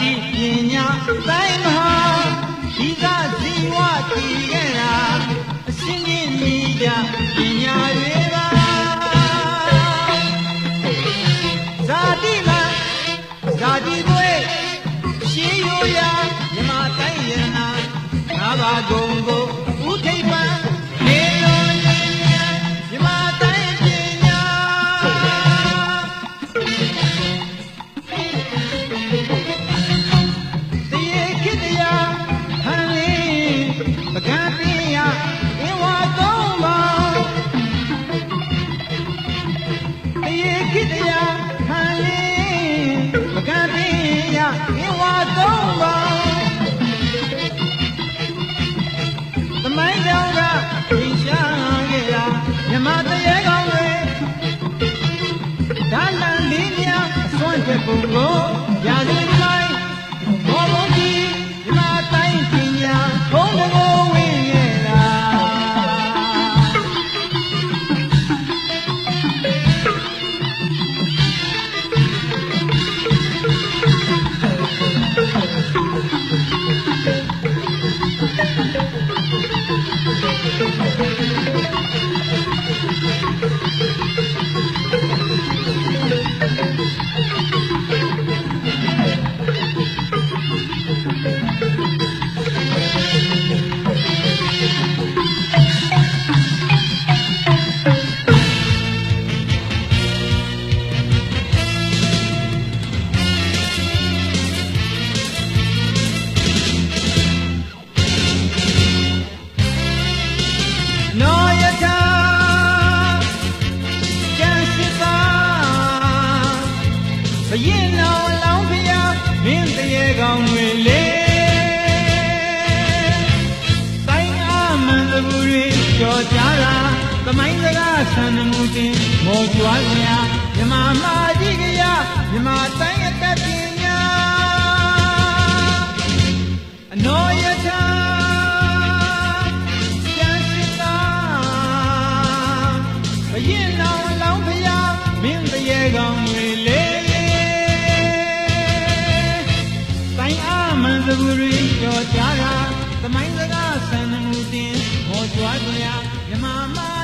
တိပညာတိုင်းမဟာဒီကဇီဝတည်ခဲ့တာအစင်းကြီးမိကြပညာတွေပါဇာတိမဇာတိတွေရှေးရိုးရာမြမတိုင်းရနာငါးပါးကုန်ကိုဥထိပ်ပံနေ ပုံကိုရာဇ ရင်လောင်လောင်ဖျားမင်းတရေကောင်းတွေလေတိုင်းအားမန်တဘူတွေကြော်ကြတာသမိုင်းစကားဆန်မှုတင်မောကြွားစရာမြမမာကြီးကရမြမတိုင်းအသက်ပညာအနောယထာကျန်စစ်သာဘရင်လောင်လောင်ဖျားမင်းတရေကောင်းတွေ အားမန်စဘူရီကြော်ကြတာသမိုင်းစကားဆန်မှုတင်ဟောကြွားကြမြမမာ